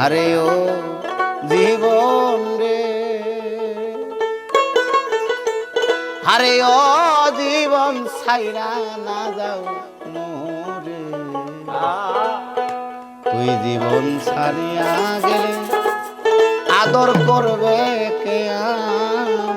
আরে ও জীবন রে হারে ও জীবন ছাইরা না যাও মোরে তুই জীবন ছাড়িয়া গেলে আদর করবে কে আমারে?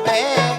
করবে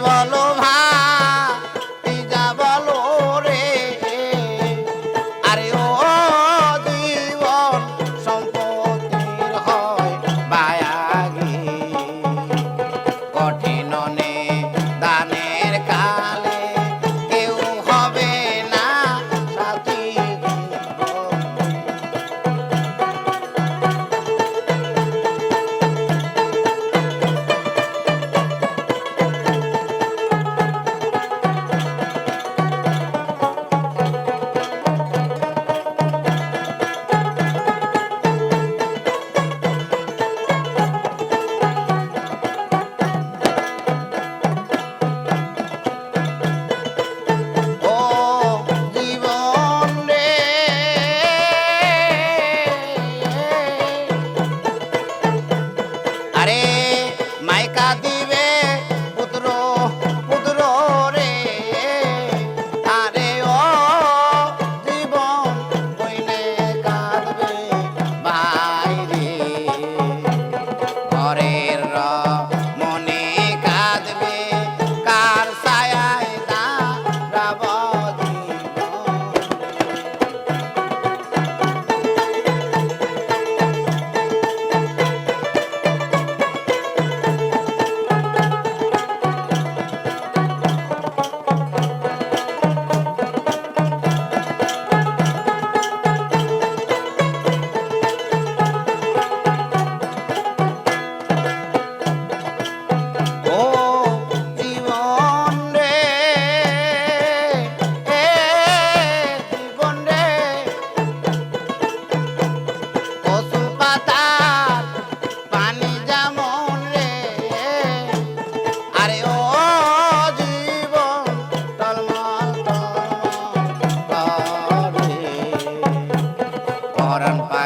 ভালো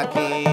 রাখি